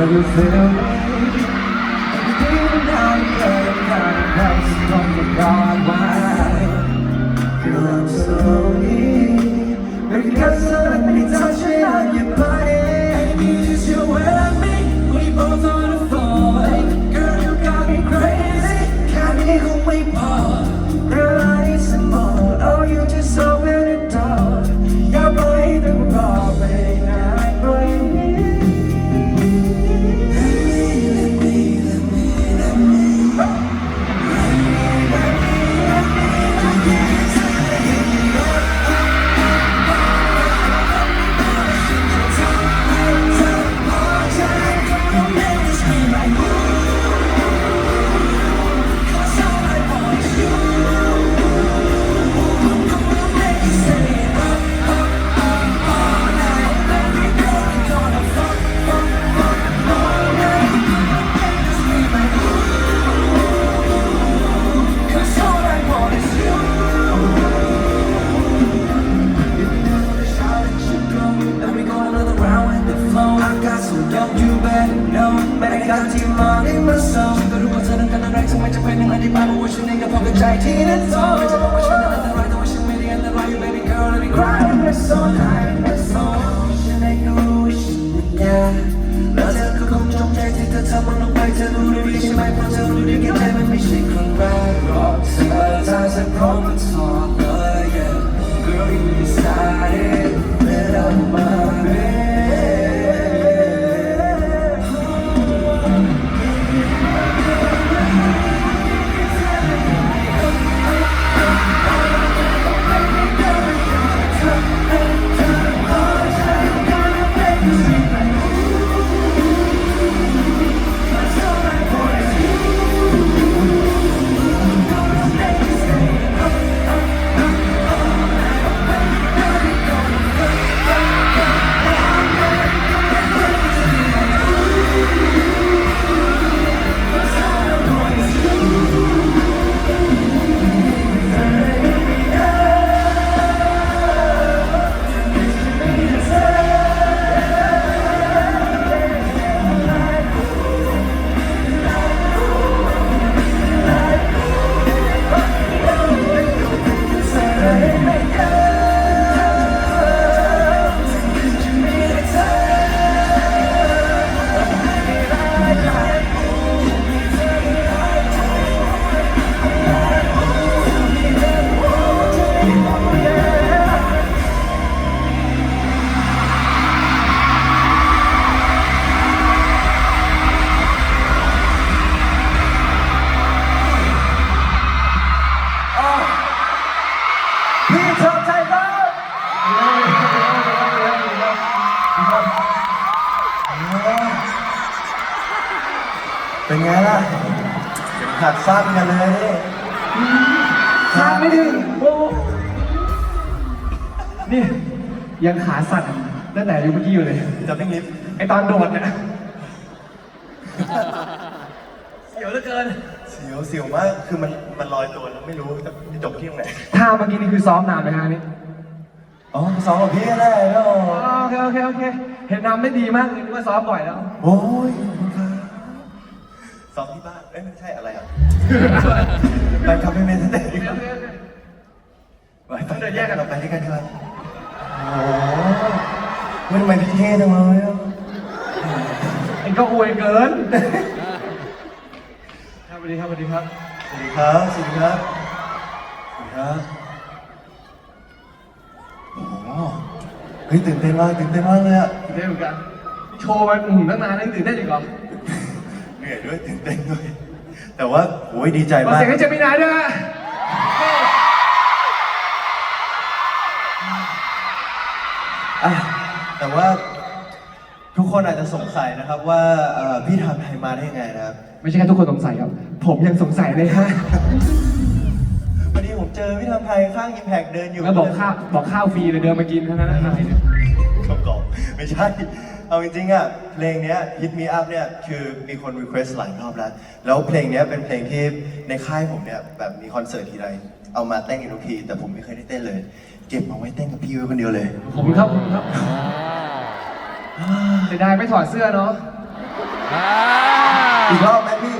carousel ใจที่นั่นโต หัดสั้นกันเลยนี่ขาไม่ถึงโอ้นี่ยังขาสั่นตั้งแต่อยู่เมื่อกี้อยู่เลย จะไม่ลิฟต์ไอตอนโดดเนี่ยเสียวเหลือเกิน เสียวเสียวมาก คือมันมันลอยตัวแล้วไม่รู้จะจบที่ตรงไหนท่าเมื่อกี้นี่คือซ้อมนานไหมฮะนี่ อ๋อซ้อมกับพี่แน่เนาะอ๋อโอเคโอเคโอเค เห็นนำได้ดีมากเลยนึกว่าซ้อมบ่อยแล้ว โอ้ยขอบคุณครับซ้อมที่บ้านเอ้ยไม่ใช่อะไรอะ ไปครับไม่เมนสเตย์ครับไปไปเดี๋ยวแยกกันเราไปด้วยกันครับโอ้โหเฮ้ยทำไมพี่เท่จังเลยอะเอ็งก็อวยเกินครับสวัสดีครับสวัสดีครับสวัสดีครับสวัสดีครับสวัสดีครับโอ้โหเฮ้ยตื่นเต้นมากตื่นเต้นมากเลยอะตื่นเต้นเหมือนกัน โชว์มาอืมตั้งนานยังตื่นเต้นอีกเหรอ เหนื่อยด้วยตื่นเต้นด้วย แต่ว่าโอ้ยดีใจขอมากเสียงให้เจมินายด้วยฮะอะแต่ว่าทุกคนอาจจะสงสัยนะครับว่าเอ่อพี่ทำไทยมาได้ยังไงนะครับ ไม่ใช่แค่ทุกคนสงสัยครับ ผมยังสงสัยเลยฮะวันนี้ผมเจอพี่ทำไทยข้างอิมแพกเดินอยู่แล้วบอกข้าวบอกข้าวฟรีเลยเดินมากินเท่านั้นนะอะไรเนี่ย กรอบๆไม่ใช่ เอาจริงๆอะเพลงเนี้ย Hit Me Up เนี่ยคือมีคน request หลายรอบแล้ว แล้วเพลงเนี้ยเป็นเพลงที่ในค่ายผมเนี่ยแบบมีคอนเสิร์ตทีไรเอามาเต้นกันทุกทีแต่ผมไม่เคยได้เต้นเลย เก็บมาไว้เต้นกับพี่ไว้คนเดียวเลย ผมครับผมครับเสียดายไม่ถอดเสื้อเนาะอ่าอีกรอบไหมพี่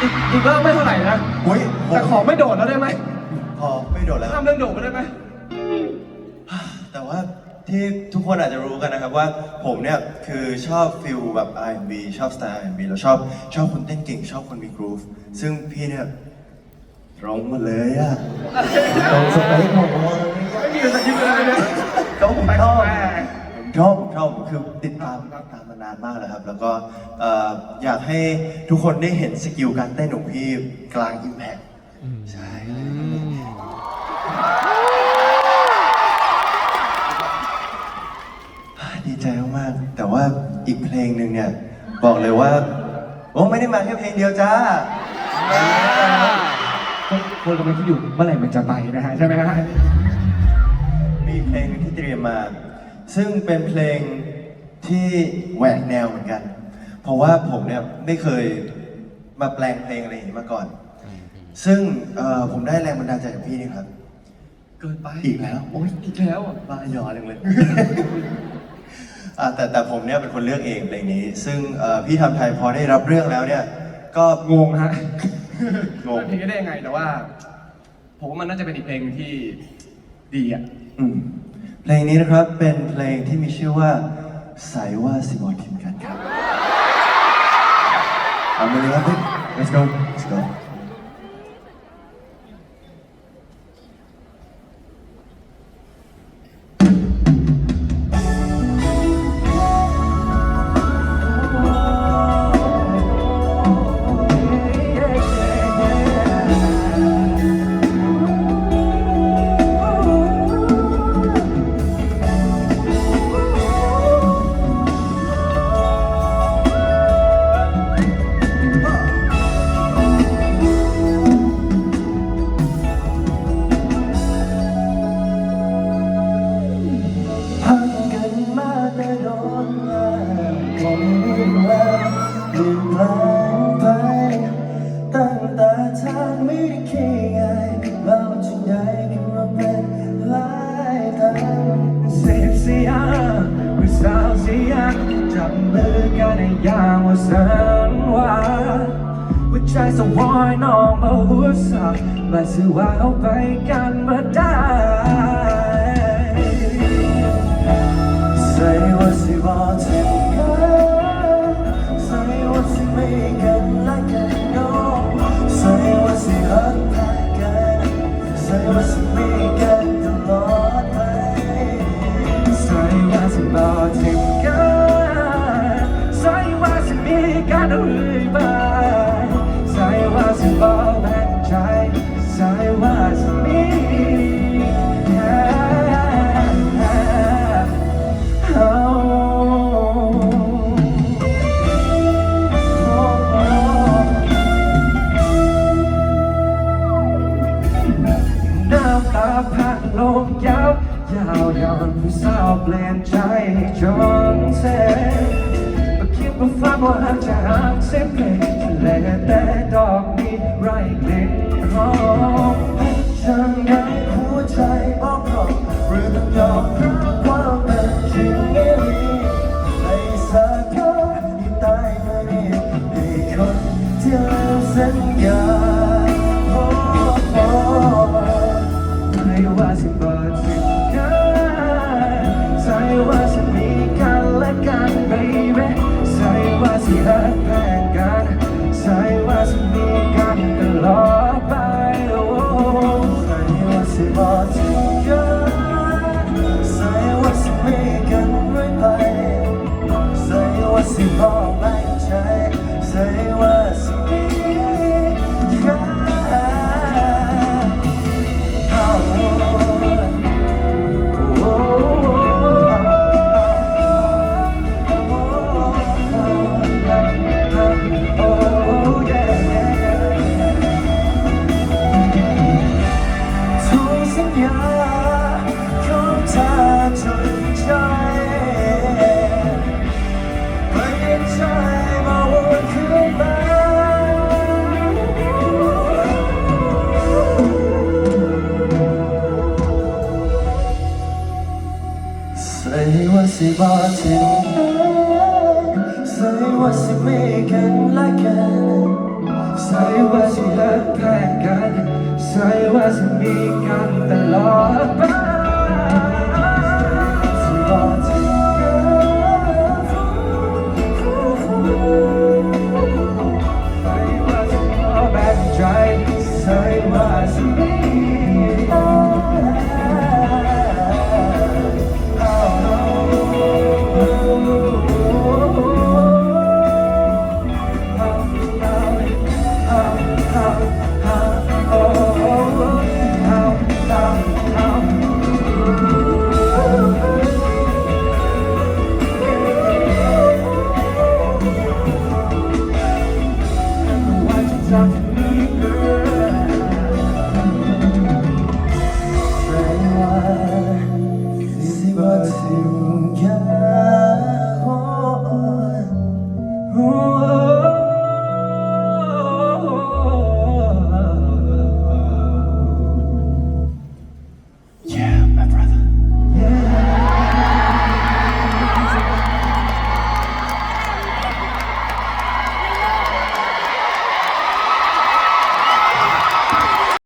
อีกอีกรอบไม่เท่าไหร่นะอุ้ยผแต่มขอไม่โดดแล้วได้ไหมพอไม่โดดแล้วทำเรื่องโดดไปได้ไหมแต่ว่า ที่ทุกคนอาจจะรู้กันนะครับว่าผมเนี่ยคือชอบฟิลแบบ R&B ชอบสไตล์ R&B แล้วชอบชอบคนเต้นเก่ง ชอบคนมีกรูฟซึ่งพี่เนี่ยตรงมาเลยอะตรงสเปคผมเลยไม่มีอะไรยิ้มเลยเนี่ยก็ผมชอบแปลกผมชอบผมชอบคือติดตามติดตามมานานมากแล้วครับ แล้วก็เอ่ออยากให้ทุกคนได้เห็นสกิลการเต้นของพี่กลางอิมแพคใช่ ดีใจมากๆแต่ว่า อีกเพลงหนึ่งเนี่ย บอกเลยว่า โอ้ไม่ได้มาแค่เพลงเดียวจ้า คนกำลังคิดอยู่เมื่อไหร่มันจะไปนะฮะใช่ไหมฮะมีเพลงหนึงที่เตรียมมา ซึ่งเป็นเพลงที่แหวกแนวเหมือนกัน เพราะว่าผมเนี่ยไม่เคยมาแปลงเพลงอะไรอย่างนี้มาก่อน ซึ่งเอ่อผมได้แรงบันดาลใจจากพี่นี่ครับ เกินไปอีกแล้ว โอ้ยอีกแล้วอะบ้าหยอเลยเลย อะแต่แต่ผมเนี่ยเป็นคนเลือกเองเพลงนี้ ซึ่งเอ่อพี่ทำไทยพอได้รับเรื่องแล้วเนี่ย ก็งงฮะงงเพลงนี้ได้ยังไงแต่ว่า ผมว่ามันน่าจะเป็นอีกเพลงที่ดีอะ อืมเพลงนี้นะครับเป็นเพลงที่มีชื่อว่าสายว่าสิบอทิมกันครับเอามาเลยครับพี่ let's go let's go สวอยน้องมาหัวสักมาสื่อว่าเอาไปกันมาได้ใส่ว่าสิบอกถึงกัใส่ว่าสิไม่กันและกันน้องใส่ว่าสิรักกันใส่ว่าสิไม่ เปลี่ยนใจจนเสร็จก็คิดว่าฟ้าว่าหักจะหักเสียเพลงแลแต่ดอกนี้ไร้กลิ่นหอมฉันได้หัวใจบอกก่อหรือต้องยอมรับความเป็นจริง เช่นนั้งใส่ว่าสิมีกันและกันใส่ว่าสิเลิกแพ้กันใส่ว่าสิมีกันตลอดไป